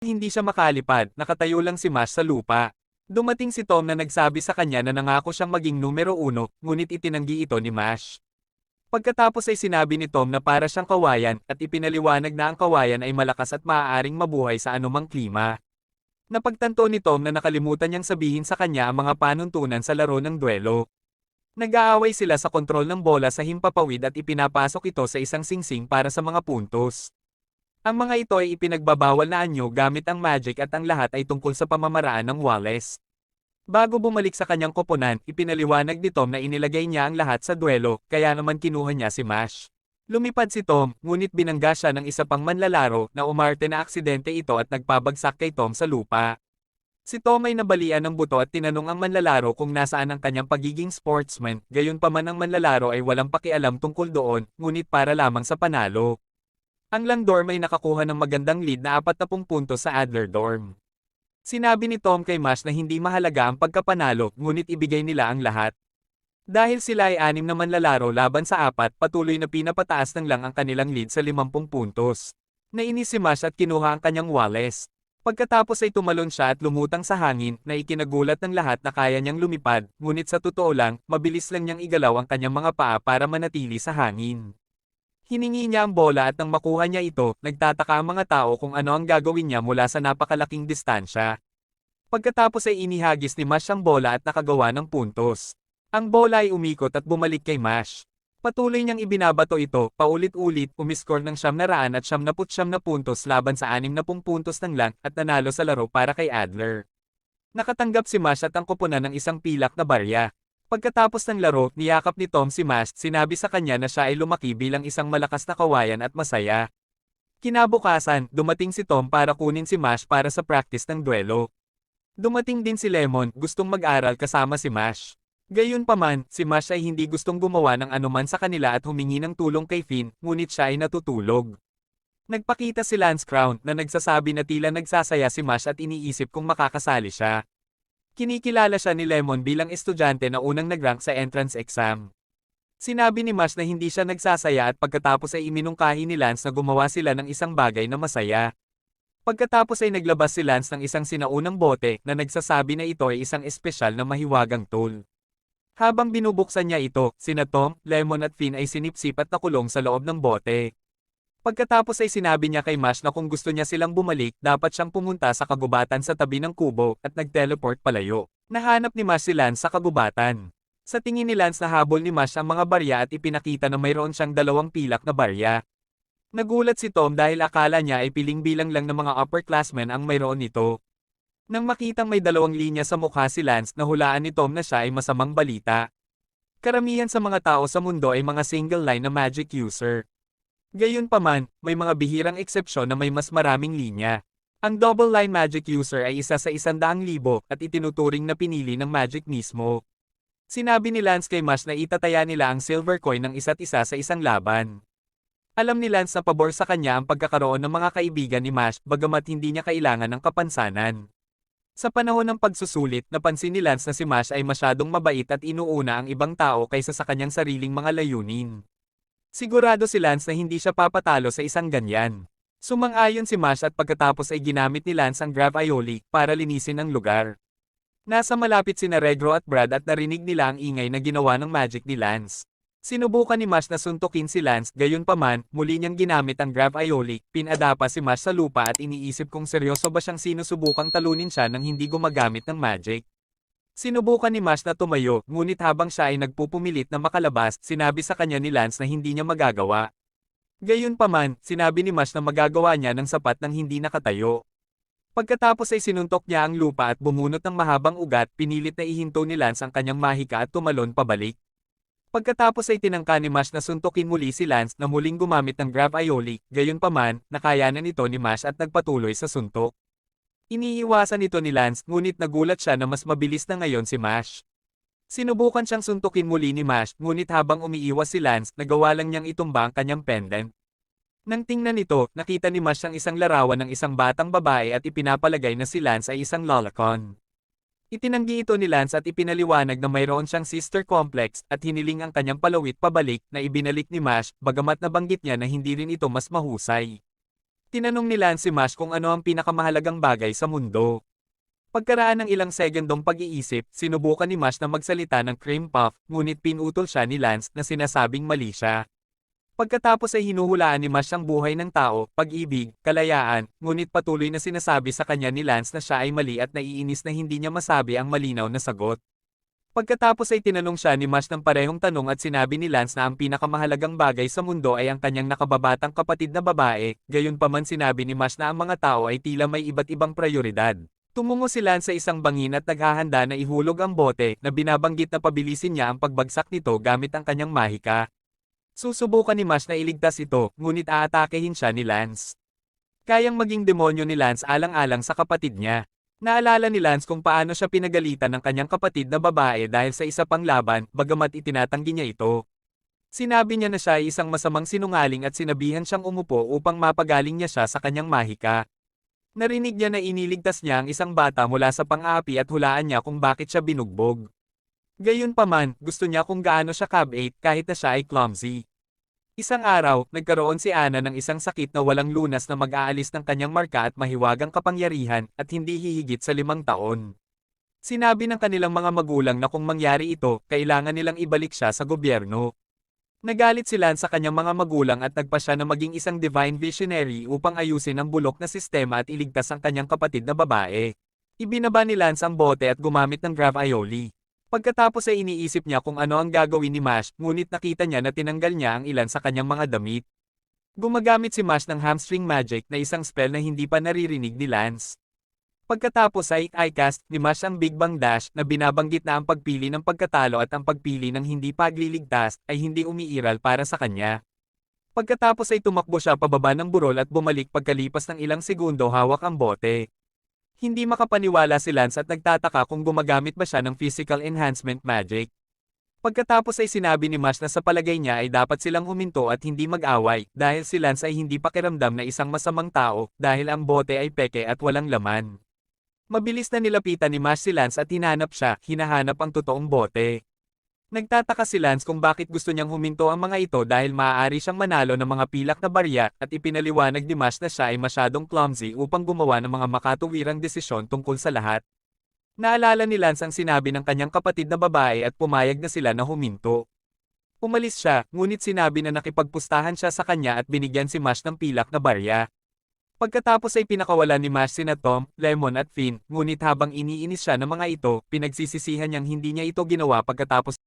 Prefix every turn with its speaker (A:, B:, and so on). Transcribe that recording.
A: Hindi siya makalipad, nakatayo lang si Mash sa lupa. Dumating si Tom na nagsabi sa kanya na nangako siyang maging numero uno, ngunit itinanggi ito ni Mash. Pagkatapos ay sinabi ni Tom na para siyang kawayan at ipinaliwanag na ang kawayan ay malakas at maaaring mabuhay sa anumang klima. Napagtanto ni Tom na nakalimutan niyang sabihin sa kanya ang mga panuntunan sa laro ng duelo. Nag-aaway sila sa kontrol ng bola sa himpapawid at ipinapasok ito sa isang singsing para sa mga puntos. Ang mga ito ay ipinagbabawal na anyo gamit ang magic at ang lahat ay tungkol sa pamamaraan ng Wallace. Bago bumalik sa kanyang koponan, ipinaliwanag ni Tom na inilagay niya ang lahat sa duelo, kaya naman kinuha niya si Mash. Lumipad si Tom, ngunit binangga siya ng isa pang manlalaro na umarte na aksidente ito at nagpabagsak kay Tom sa lupa. Si Tom ay nabalian ng buto at tinanong ang manlalaro kung nasaan ang kanyang pagiging sportsman, gayon pa man ang manlalaro ay walang pakialam tungkol doon, ngunit para lamang sa panalo. Ang Langdorm ay nakakuha ng magandang lead na 40 puntos sa Adler Dorm. Sinabi ni Tom kay Mash na hindi mahalaga ang pagkapanalo, ngunit ibigay nila ang lahat. Dahil sila ay anim na manlalaro laban sa apat, patuloy na pinapataas ng lang ang kanilang lead sa 50 puntos. Nainis si Mash at kinuha ang kanyang Wallace. Pagkatapos ay tumalon siya at lumutang sa hangin na ikinagulat ng lahat na kaya niyang lumipad, ngunit sa totoo lang, mabilis lang niyang igalaw ang kanyang mga paa para manatili sa hangin. Hiningi niya ang bola at nang makuha niya ito, nagtataka ang mga tao kung ano ang gagawin niya mula sa napakalaking distansya. Pagkatapos ay inihagis ni Mash ang bola at nakagawa ng puntos. Ang bola ay umikot at bumalik kay Mash. Patuloy niyang ibinabato ito, paulit-ulit, umiskor ng siyam na raan at siyam na putsyam na puntos laban sa anim na pung puntos ng lang at nanalo sa laro para kay Adler. Nakatanggap si Mash at ang kupunan ng isang pilak na barya. Pagkatapos ng laro, niyakap ni Tom si Mash, sinabi sa kanya na siya ay lumaki bilang isang malakas na kawayan at masaya. Kinabukasan, dumating si Tom para kunin si Mash para sa practice ng duelo. Dumating din si Lemon, gustong mag-aral kasama si Mash. Gayunpaman, si Mash ay hindi gustong gumawa ng anuman sa kanila at humingi ng tulong kay Finn, ngunit siya ay natutulog. Nagpakita si Lance Crown na nagsasabi na tila nagsasaya si Mash at iniisip kung makakasali siya. Kinikilala siya ni Lemon bilang estudyante na unang nagrank sa entrance exam. Sinabi ni Mash na hindi siya nagsasaya at pagkatapos ay iminungkahi ni Lance na gumawa sila ng isang bagay na masaya. Pagkatapos ay naglabas si Lance ng isang sinaunang bote na nagsasabi na ito ay isang espesyal na mahiwagang tool. Habang binubuksan niya ito, sina Tom, Lemon at Finn ay sinipsip at nakulong sa loob ng bote. Pagkatapos ay sinabi niya kay Mash na kung gusto niya silang bumalik, dapat siyang pumunta sa kagubatan sa tabi ng kubo at nag-teleport palayo. Nahanap ni Mash si Lance sa kagubatan. Sa tingin ni Lance nahabol ni Mash ang mga barya at ipinakita na mayroon siyang dalawang pilak na barya. Nagulat si Tom dahil akala niya ay piling bilang lang ng mga upperclassmen ang mayroon nito. Nang makitang may dalawang linya sa mukha si Lance, nahulaan ni Tom na siya ay masamang balita. Karamihan sa mga tao sa mundo ay mga single line na magic user. Gayunpaman, may mga bihirang eksepsyon na may mas maraming linya. Ang double line magic user ay isa sa isandaang libo at itinuturing na pinili ng magic mismo. Sinabi ni Lance kay Mash na itataya nila ang silver coin ng isa't isa sa isang laban. Alam ni Lance na pabor sa kanya ang pagkakaroon ng mga kaibigan ni Mash bagamat hindi niya kailangan ng kapansanan. Sa panahon ng pagsusulit, napansin ni Lance na si Mash ay masyadong mabait at inuuna ang ibang tao kaysa sa kanyang sariling mga layunin. Sigurado si Lance na hindi siya papatalo sa isang ganyan. Sumang-ayon si Mash at pagkatapos ay ginamit ni Lance ang Grav Aioli para linisin ang lugar. Nasa malapit sina Regro at Brad at narinig nila ang ingay na ginawa ng magic ni Lance. Sinubukan ni Mash na suntukin si Lance, gayon paman, muli niyang ginamit ang Grav Aioli, pinadapa si Mash sa lupa at iniisip kung seryoso ba siyang sinusubukang talunin siya nang hindi gumagamit ng magic. Sinubukan ni Mash na tumayo, ngunit habang siya ay nagpupumilit na makalabas, sinabi sa kanya ni Lance na hindi niya magagawa. Gayunpaman, sinabi ni Mash na magagawa niya ng sapat nang hindi nakatayo. Pagkatapos ay sinuntok niya ang lupa at bumunot ng mahabang ugat, pinilit na ihinto ni Lance ang kanyang mahika at tumalon pabalik. Pagkatapos ay tinangka ni Mash na suntukin muli si Lance na muling gumamit ng Grav Aioli, gayunpaman, nakayanan ito ni Mash at nagpatuloy sa suntok. Iniiwasan ito ni Lance ngunit nagulat siya na mas mabilis na ngayon si Mash. Sinubukan siyang suntukin muli ni Mash ngunit habang umiiwas si Lance nagawa lang niyang itumba ang kanyang pendant. Nang tingnan nito, nakita ni Mash ang isang larawan ng isang batang babae at ipinapalagay na si Lance ay isang lolicon. Itinanggi ito ni Lance at ipinaliwanag na mayroon siyang sister complex at hiniling ang kanyang palawit pabalik na ibinalik ni Mash bagamat nabanggit niya na hindi rin ito mas mahusay. Tinanong ni Lance si Mash kung ano ang pinakamahalagang bagay sa mundo. Pagkaraan ng ilang segundong pag-iisip, sinubukan ni Mash na magsalita ng cream puff, ngunit pinutol siya ni Lance na sinasabing mali siya. Pagkatapos ay hinuhulaan ni Mash ang buhay ng tao, pag-ibig, kalayaan, ngunit patuloy na sinasabi sa kanya ni Lance na siya ay mali at naiinis na hindi niya masabi ang malinaw na sagot. Pagkatapos ay tinanong siya ni Mash ng parehong tanong at sinabi ni Lance na ang pinakamahalagang bagay sa mundo ay ang kanyang nakababatang kapatid na babae, gayunpaman sinabi ni Mash na ang mga tao ay tila may iba't ibang prioridad. Tumungo si Lance sa isang bangin at naghahanda na ihulog ang bote na binabanggit na pabilisin niya ang pagbagsak nito gamit ang kanyang mahika. Susubukan ni Mash na iligtas ito, ngunit aatakehin siya ni Lance. Kayang maging demonyo ni Lance alang-alang sa kapatid niya. Naalala ni Lance kung paano siya pinagalitan ng kanyang kapatid na babae dahil sa isa pang laban, bagamat itinatanggi niya ito. Sinabi niya na siya ay isang masamang sinungaling at sinabihan siyang umupo upang mapagaling niya siya sa kanyang mahika. Narinig niya na iniligtas niya ang isang bata mula sa pang-api at hulaan niya kung bakit siya binugbog. Gayunpaman, gusto niya kung gaano siya cab-8 kahit na siya ay clumsy. Isang araw, nagkaroon si Ana ng isang sakit na walang lunas na mag-aalis ng kanyang marka at mahiwagang kapangyarihan at hindi hihigit sa limang taon. Sinabi ng kanilang mga magulang na kung mangyari ito, kailangan nilang ibalik siya sa gobyerno. Nagalit sila sa kanyang mga magulang at nagpa siya na maging isang divine visionary upang ayusin ang bulok na sistema at iligtas ang kanyang kapatid na babae. Ibinaba ni Lance ang bote at gumamit ng gravioli. Pagkatapos ay iniisip niya kung ano ang gagawin ni Mash, ngunit nakita niya na tinanggal niya ang ilan sa kanyang mga damit. Gumagamit si Mash ng hamstring magic na isang spell na hindi pa naririnig ni Lance. Pagkatapos ay i-cast ni Mash ang Big Bang Dash na binabanggit na ang pagpili ng pagkatalo at ang pagpili ng hindi pagliligtas ay hindi umiiral para sa kanya. Pagkatapos ay tumakbo siya pababa ng burol at bumalik pagkalipas ng ilang segundo hawak ang bote. Hindi makapaniwala si Lance at nagtataka kung gumagamit ba siya ng physical enhancement magic. Pagkatapos ay sinabi ni Mash na sa palagay niya ay dapat silang huminto at hindi mag-away dahil si Lance ay hindi pakiramdam na isang masamang tao dahil ang bote ay peke at walang laman. Mabilis na nilapitan ni Mash si Lance at hinanap siya, hinahanap ang totoong bote. Nagtataka si Lance kung bakit gusto niyang huminto ang mga ito dahil maaari siyang manalo ng mga pilak na barya at ipinaliwanag ni Mash na siya ay masyadong clumsy upang gumawa ng mga makatuwirang desisyon tungkol sa lahat. Naalala ni Lance ang sinabi ng kanyang kapatid na babae at pumayag na sila na huminto. Umalis siya, ngunit sinabi na nakipagpustahan siya sa kanya at binigyan si Mash ng pilak na barya. Pagkatapos ay pinakawalan ni Mash sina Tom, Lemon at Finn, ngunit habang iniinis siya ng mga ito, pinagsisisihan niyang hindi niya ito ginawa pagkatapos